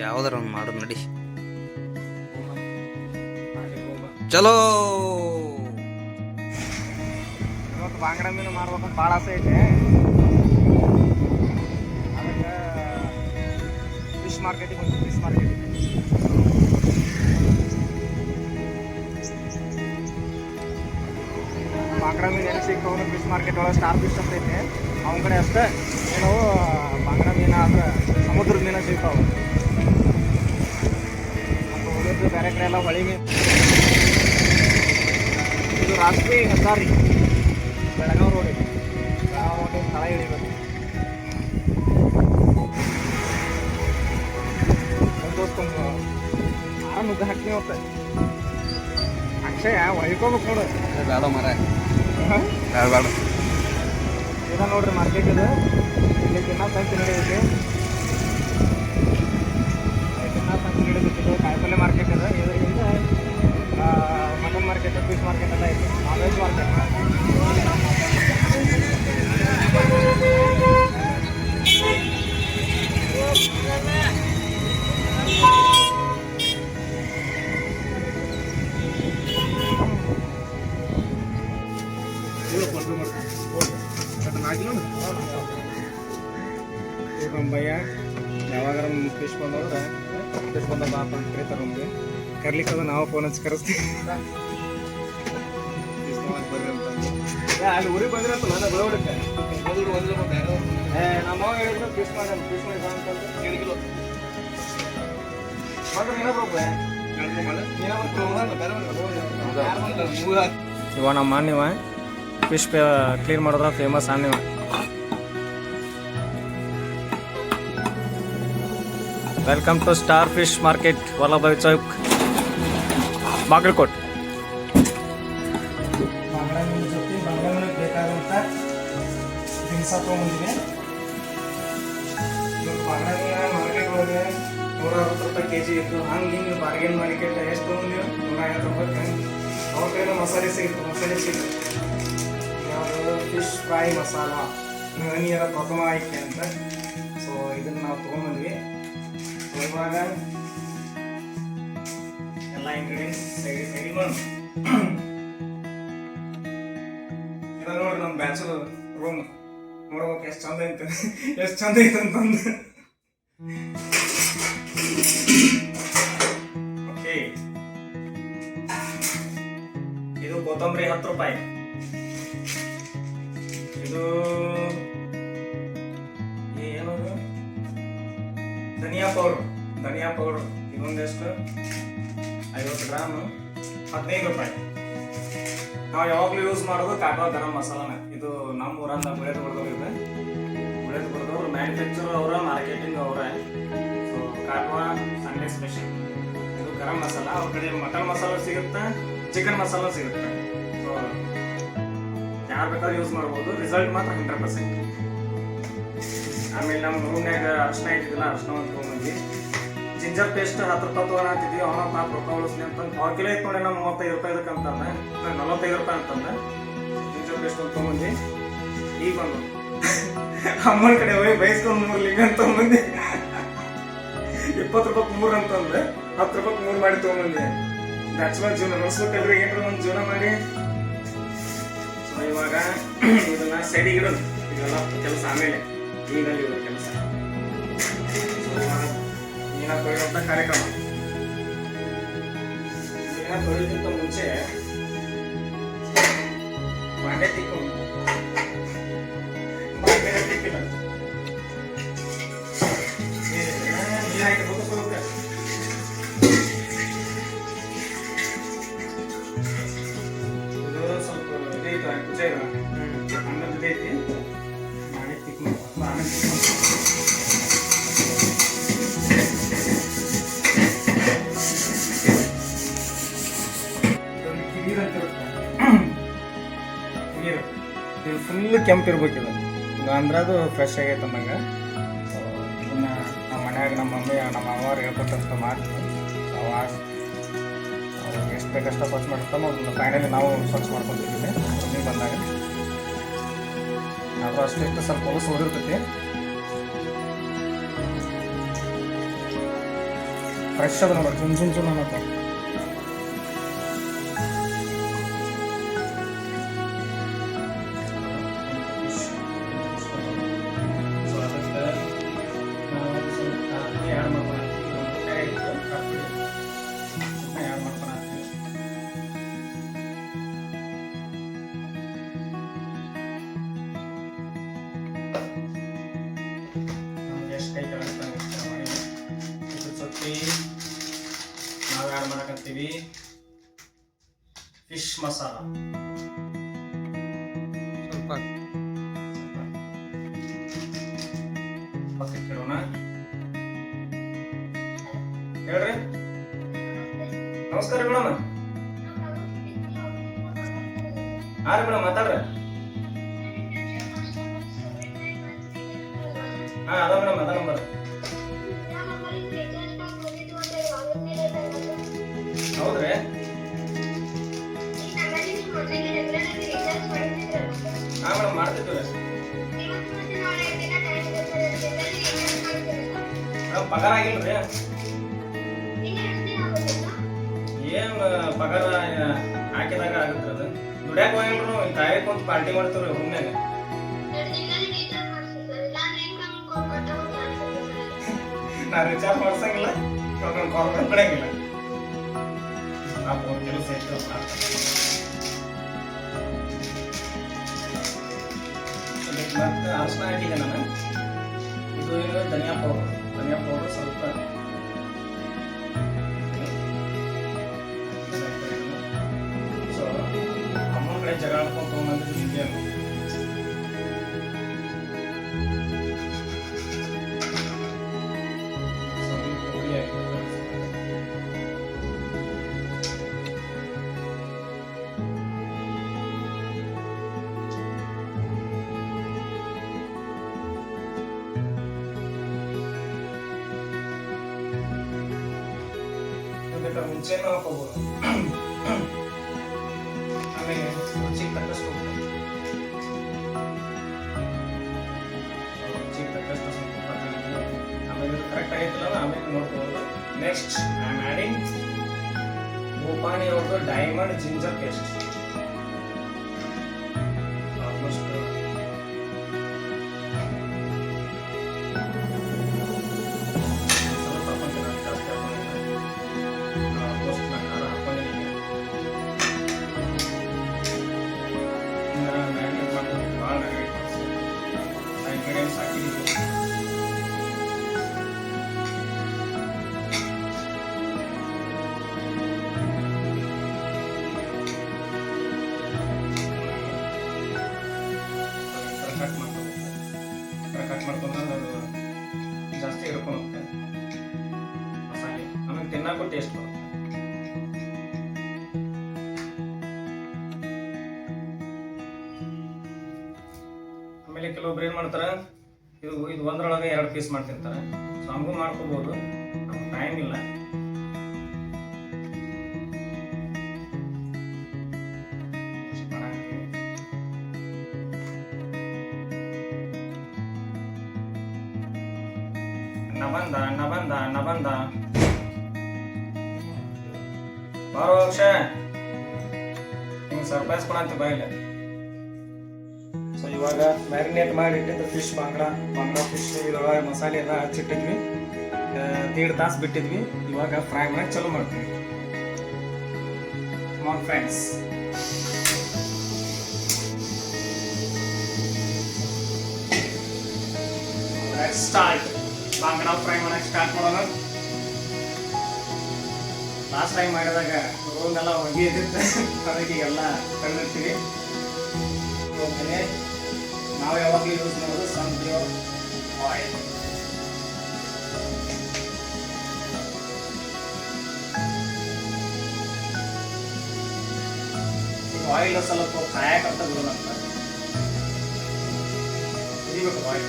ಯಾವ್ದಾರ ಮಾಡು ನಡಿ. ಚಲೋ! ಇವತ್ತು ಬಾಂಗ್ಡಾ ಮೀನು ಮಾಡ್ಬೇಕಂತ ಭಾಳ ಆಸೆ ಐತೆ. ಅದಕ್ಕೆ ಫಿಶ್ ಮಾರ್ಕೆಟಿಗೆ ಫಿಶ್ ಮಾರ್ಕೆಟಿಗೆ ಮಾರ್ಕೆಟ್ ಒಳಗೆ ಸ್ಟಾರ್ ಫಿಶ್ ಅಂತ ಐತೆ. ಅವನ ಕಡೆ ಅಷ್ಟೇ. ಏನು, ಬಾಂಗ್ಡಾ ಮೀನು ಆದ್ರೆ ಸಮುದ್ರದ ಮೀನು ಸಿಗ್ತಾವೆ ಅದು ಬೇರೆ ಕಡೆ ಎಲ್ಲ ಹೊಳಿ ಮೀನು. ಇದು ರಾಷ್ಟ್ರೀಯ ಹೆದ್ದಾರಿ. ಬೆಳಗಾವಿ ರೋಡ್ ಇದೆ. ಬೆಳಗಾವಿ ರೋಡ್ ಸ್ಥಳ ಇಳಿಬೇಕು ದೋಸ್ತೊಂದು ಆ ನುಗ್ಗ ಹಾಕ್ತೀನಿ ಮತ್ತೆ. ಅಕ್ಷಯ ಒಯ್ಕೋಬೇಕು ನೋಡು. ಬೇಡ ಮರ ಬೇಡ ಬೇಡ ಇದ ನೋಡ್ರಿ ಮಾರ್ಕೆಟ್ ಇದು ಯಾವಾಗಾರ ಬಂದವ್ರೆ? ಫಿಶ್ ಬಂದ ಬಾಪ ಅಂತ ಕರೀತಾರೆ ನಮಗೆ ಕರ್ಲಿಕ್ಕೆ ಅದು ನಾವು ಫೋನ್ ಹಚ್ಚಿ ಕರೆಸ್ತೀವಿ. ಅಲ್ಲಿ ಊರಿಗೆ ಬೆಳವಡಿಕೆ ನಮ್ಮ ಹೇಳಿದ್ರು ಫಿಶ್ ಮಾಡಿ ಮಾಡಿ ಎರಡು ಕಿಲೋ ಇವ ನಮ್ಮ ಅಣ್ಣಿವ. ಫಿಶ್ ಕ್ಲೀನ್ ಮಾಡಿದ್ರ famous ಅಣ್ಣಿವ. Welcome to star fish market Vallabhbhai Chowk Bagalkot ಬೇಕಾದಂಥ ದಿನಸ ನೂರ ರೂಪಾಯಿ ಕೆ ಜಿ ಇತ್ತು ಹಂಗೆ ಹಿಂಗೆ ಬಾರ್ಗೇನ್ ಮಾಡಿಕೆಟ್ ಎಷ್ಟು ಮಸಾಲೆ ಸಿಗುತ್ತೆ ಮಸಾಲೆ ಸಿಗುತ್ತೆ ಫಿಶ್ ಫ್ರೈ ಮಸಾಲ ನೀರ ಪ್ರಥಮ ಆಯ್ಕೆ ಅಂತ ಸೊ ಇದನ್ನ ನಾವು ತೊಗೊಂಬಂದ್ವಿ ಸೊ ಇವಾಗ ಎಲ್ಲ ಇಂಗ್ರೀಡಿಯೆಂಟ್ಸ್ ಸೈಡಿ ಸೈಡಿ ಮಾಡೋಣ ಇದ ನೋಡ್ರಿ ನಮ್ಮ ಬ್ಯಾಚುಲರ್ ರೂಮ್ ನೋಡ್ಬೇಕು ಎಷ್ಟು ಚಂದ ಐತೆ. ಎಷ್ಟು ಚಂದ ಐತೆ ಅಂತಂದು ಓಕೆ ಇದು ಕೊತ್ತಂಬರಿ ಹತ್ತು ರೂಪಾಯಿ. ಇದು ಪೌಡರ್ ಇದೊಂದೆಷ್ಟು ಐವತ್ತು ಗ್ರಾಮ್ ಹದಿನೈದು ರೂಪಾಯಿ ನಾವು ಯಾವಾಗಲೂ ಯೂಸ್ ಮಾಡೋದು ಕಾಟಾ ಗರಂ ಮಸಾಲಾನ ಇದು ನಮ್ಮ ಗುಳೆದು ಬಡ್ದವ್ರು ಇದೆ ಗುಳೆದು ಬಡ್ದವ್ರು ಮ್ಯಾನುಫ್ಯಾಕ್ಚರ್ ಅವರ ಮಾರ್ಕೆಟಿಂಗ್ ಅವರ ಸೊ ಕಾಟ್ವಾ ಸಂಡೇ ಸ್ಪೆಷಲ್ ಇದು ಗರಂ ಮಸಾಲ ಅವ್ರ ಕಡೆ ಮಟನ್ ಮಸಾಲ ಸಿಗುತ್ತೆ ಚಿಕನ್ ಮಸಾಲ ಸಿಗುತ್ತೆ ಸೊ ಯಾರು ಬೇಕಾದ್ರೂ ಯೂಸ್ ಮಾಡ್ಬೋದು ರಿಸಲ್ಟ್ ಮಾತ್ರ ಹಂಡ್ರೆಡ್ ಪರ್ಸೆಂಟ್ ಆಮೇಲೆ ನಮ್ಮ ರೂಮ್ನಾಗ ಅರ್ಶನ ಇದ್ದಿಲ್ಲ ಅರ್ಶನ ಒಂದು ತೊಗೊಂಡ್ಬಂದ್ವಿ ಜಿಂಜರ್ ಪೇಸ್ಟ್ ಹತ್ತು ರೂಪಾಯಿ ತೊಗೊಳತ್ತಿದ್ವಿ ಅವನ ನಾಲ್ಕು ರೂಪಾಯಿ ಉಳಿಸ್ಲಿ ಅಂತ ಅವ್ರ ಕಿಲೋ ಇತ್ತು ನೋಡಿ ನಾನು ಮೂವತ್ತೈದು ರೂಪಾಯಿ ಇದಕ್ಕೆ ಅಂತಂದೆ. ನಲವತ್ತೈದು ರೂಪಾಯಿ ಅಂತಂದೆ. ಜಿಂಜರ್ ಪೇಸ್ಟ್ ಒಂದು ತೊಗೊಂಡ್ವಿ. ಈಗ ಬಂದು ಅಮ್ಮನ ಕಡೆ ಹೋಗಿ ಬೈಸ್ಕೊಂಡು ಮೂರು ಲಿಂಗ ಅಂತ ತೊಗೊಂಬಂದಿ ಇಪ್ಪತ್ತು ರೂಪಾಯಿ ಮೂರು ಅಂತಂದ್ರೆ ಹತ್ತು ರೂಪಾಯಿ ಮೂರು ಮಾಡಿ ತೊಗೊಂಬಂದೆ ಬ್ಯಾಚುಲರ್ ಜೀವನ ನಡೆಸ್ಬೇಕಲ್ರಿ, ಏನಾರ ಒಂದು ಜೀವನ ಮಾಡಿ. ಇವಾಗ ಇದನ್ನ ಸೈಡಿಗೆ ಇಡೋದು ಇದೆಲ್ಲ ಕೆಲಸ ಆಮೇಲೆ. ಈಗಲ್ಲಿ ಕೆಲಸ. ಮೀನ ತೊಳೆಯುವಂತ ಕಾರ್ಯಕ್ರಮ ಮೀನ ತೊಳೆಯೋದಕ್ಕಿಂತ ಮುಂಚೆ ಬಾಂಡೆ ತಿಕ್ಕೊಂಡು ಬಾಂಡೆ ತಿಕ್ಕಿಲ್ಲ ನೀರು ಹಾಕಿ ಫುಲ್ ಕೆಂಪಿರ್ಬೇಕಿದೆ ಇದು. ಅಂದ್ರದು ಫ್ರೆಶ್ ಆಗೈತೆ ನಮಗೆ ಇನ್ನು ನಮ್ಮ ಮನ್ಯಾಗ ನಮ್ಮ ಮಮ್ಮಿ, ನಮ್ಮ ಅವ್ರು ಹೇಳ್ಕೊಟ್ಟಂತ ಮಾತು. ಅವಾಗ ಎಷ್ಟು ಬೇಕಷ್ಟು ಸ್ವಚ್ಛ ಮಾಡಿರ್ತಾನೋ ಅದನ್ನು ಫೈನಲಿ ನಾವು ಸ್ವಚ್ಛ ಮಾಡ್ಕೊತಿದ್ದೀವಿ ಮಮ್ಮಿ ಬಂದಾಗ. ಅಷ್ಟು ಇತ್ತು, ಸ್ವಲ್ಪ ಹೊಲಸು ಓದಿರ್ತೈತಿ ಫ್ರೆಶ್ ಅದ ನೋಡ್ರಿ ಚುಮ್ ಚುಮ್ ಚುಮ್ ಅನ್ನೋದು. ಮಾಡಕತ್ತೀವಿ ಫಿಶ್ ಮಸಾಲ. ಸ್ವಲ್ಪ. ಪಕ್ಕಕ್ಕೆ ಇಡೋಣ ಹೇಳ್ರಿ. ನಮಸ್ಕಾರ ಮೇಡಮ್. ಹಾ ರೀ ಮೇಡಮ್ ಮಾತಾಡ್ರಿ. ಮೇಡಮ್ ಪಗಾರ ಆಗಿಲ್ರಿ? ಏನ್ ಪಗಾರ ಹಾಕಿದಾಗ ಆಗುತ್ತೆ ಅದು. ದುಡ್ಯಾಕ ಹೋಗಿಲ್ರು ಕುಂತ ಪಾರ್ಟಿ ಮಾಡ್ತೀವ್ರಿ ಹುಮ್ಮ್ಯಾಗ ನಾ ರಿಚಾರ್ಜ್ ಮಾಡ್ಸಂಗಿಲ್ಲ, ಇವಾಗ ನಾನು ಕಾಲ್ ಬಿಡಂಗಿಲ್ಲ ನಾ ಕೆಲಸ ಮಾಡ್ತೀನಿ ಇದಕ್ಕೆ ಮತ್ತೆ ಅರ್ಶಿನ ಹಾಕಿದೆ ಬೇಕಾದ್ರೆ ಮುಂಚೆನೂ ಹಾಕೋಬೋದು ಆಮೇಲೆ ರುಚಿಗೆ ತಕ್ಕಷ್ಟು ಉಪ್ಪು. ರುಚಿಗೆ ತಕ್ಕಷ್ಟು ಸ್ವಲ್ಪ ಉಪ್ಪು ಹಾಕಿದ್ರೆ ಆಮೇಲೆ ಇದು ಕರೆಕ್ಟ್ ಆಗೈತಲ್ಲ ಆಮೇಲೆ ನೋಡ್ಬೋದು ನೆಕ್ಸ್ಟ್ ಐ ಆಮ್ ಆ್ಯಡಿಂಗ್ ಗೋಪಾನಿ ಅವ್ರದ್ದು ಡೈಮಂಡ್ ಜಿಂಜರ್ ಪೇಸ್ಟ್ ಮಾಡ್ಕೊಂಡ್ರೆ ಜಾಸ್ತಿ ಹಿಡ್ಕೊಂಡು ಹೋಗ್ತದೆ ಮಸಾಲೆ. ಆಮೇಲೆ ತಿನ್ನಕ್ಕೂ ಟೇಸ್ಟ್ ಬರುತ್ತೆ. ಆಮೇಲೆ ಕೆಲವೊಬ್ರು ಏನು ಮಾಡ್ತಾರೆ, ಇದು ಇದು ಒಂದ್ರೊಳಗೆ ಎರಡು ಪೀಸ್ ಮಾಡ್ತಿರ್ತಾರೆ. ಸೊ ಹಂಗೂ ಮಾಡ್ಕೋಬಹುದು ನಮ್ಗೆ ಟೈಮ್ ಇಲ್ಲ. ಅಣ್ಣ ಬಂದ ಅಣ್ಣ ಬಂದ ಅಣ್ಣ ಬಂದ ಬಾರೋ ಅಕ್ಷಯ. ಹಿಂಗೆ ಸರ್ಪ್ರೈಸ್ ಕೊಡಂತ ಬಾಯಿಲೆ ಸೊ ಇವಾಗ ಮ್ಯಾರಿನೇಟ್ ಮಾಡಿ ಇಟ್ಟಿದ್ದು ಫಿಶ್ ಬಾಂಗ್ಡಾ ಬಾಂಗ್ಡಾ ಫಿಶ್ ಇವಾಗ ಮಸಾಲೆ ಎಲ್ಲ ಹಚ್ಚಿಟ್ಟಿದ್ವಿ. ದೇಡ್ ತಾಸು ಬಿಟ್ಟಿದ್ವಿ. ಇವಾಗ ಫ್ರೈ ಮಾಡಕ್ಕೆ ಚಲೋ ಮಾಡ್ತೀವಿ. ಮಾನ್ ಫ್ರೆಂಡ್ಸ್ ಸ್ಟಾರ್ಟ್ ಬಾಂಗ್ಡಾ ಫ್ರೈ ಮಾಡೋಕೆ ಸ್ಟಾರ್ಟ್ ಮಾಡೋಣ. ಲಾಸ್ಟ್ ಟೈಮ್ ಮಾಡಿದಾಗ ರೋಲ್ನೆಲ್ಲ ಹೊಗೆ ಇದ್ದಿತ್ತು ಅದಕ್ಕೆ ಎಲ್ಲ ತೆಗೆದಿರ್ತೀವಿ ಹೋಗ್ತೇನೆ ನಾವು ಯಾವಾಗಲೂ ಯೂಸ್ ಮಾಡೋದು ಸನ್ಫ್ಲವರ್ ಆಯಿಲ್ ಆಯಿಲ್ ಸ್ವಲ್ಪ ಕಾಯಕಂತ ಬಿಡೋದಂತ ಕುದಿಬೇಕು ಆಯಿಲ್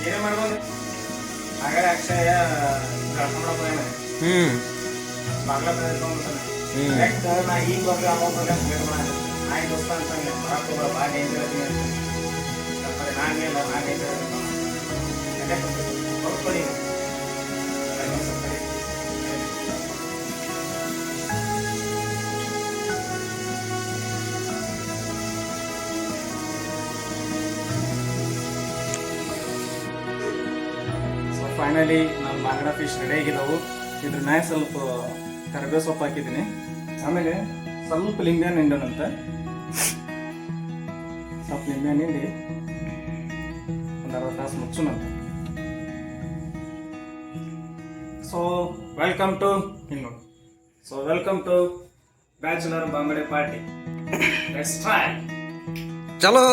ಏನೇ ಮಾಡ್ಬೋದು ಹಾಗಾದ್ರೆ ಅಕ್ಷಯ ಕಳ್ಕೊಂಡ ಹ್ಮ್ ಬಾಗ್ಲ ತಗೊಂಡ್ಬಿಡ್ತಾನೆ ಹ್ಮ್. ಕರೆಕ್ಟ್ ನಾ ಈಗ ಬಂದ್ರೆ ಅಮೌಂಟ್ ಬಂದ್ರೆ ಬೇಡ ನಾಯಿ ದೋಸ್ತ ಅಂತಾನೆ ಬರಾಕ್ ಹೋಗ್ಬೇಡ ಬಾ ಡೇಂಜರ್ ಅದೀನಿ ಅಂತ ಅಪ್ಪ ನಾನೇಲ್ಲ ನಾ ಡೇಂಜರ್ ಅದೀನಿ ಫೈನಲಿ ನಮ್ಮ ಬಾಂಗ್ಡಾ ಫಿಶ್ ರೆಡಿ ಇದ್ರ ಮ್ಯಾಗ ಸ್ವಲ್ಪ ಕರಿಬೇವು ಸೊಪ್ಪು ಹಾಕಿದ್ದೀನಿ ಆಮೇಲೆ ಸ್ವಲ್ಪ ಲಿಂಬೆ ನಿಂಡನಂತ ಸ್ವಲ್ಪ ಲಿಂಬೆ ನಿಂಡಿ ಒಂದು ಅರ್ಧ ತಾಸು ಮುಚ್ಚೋಣಂತ ಸೊ ವೆಲ್ಕಮ್ ಟು ಇನ್ನು. ಸೊ ವೆಲ್ಕಮ್ ಟು ಬ್ಯಾಚುಲರ್ ಬಾಂಗಡೆ ಪಾರ್ಟಿ ಚಲೋ!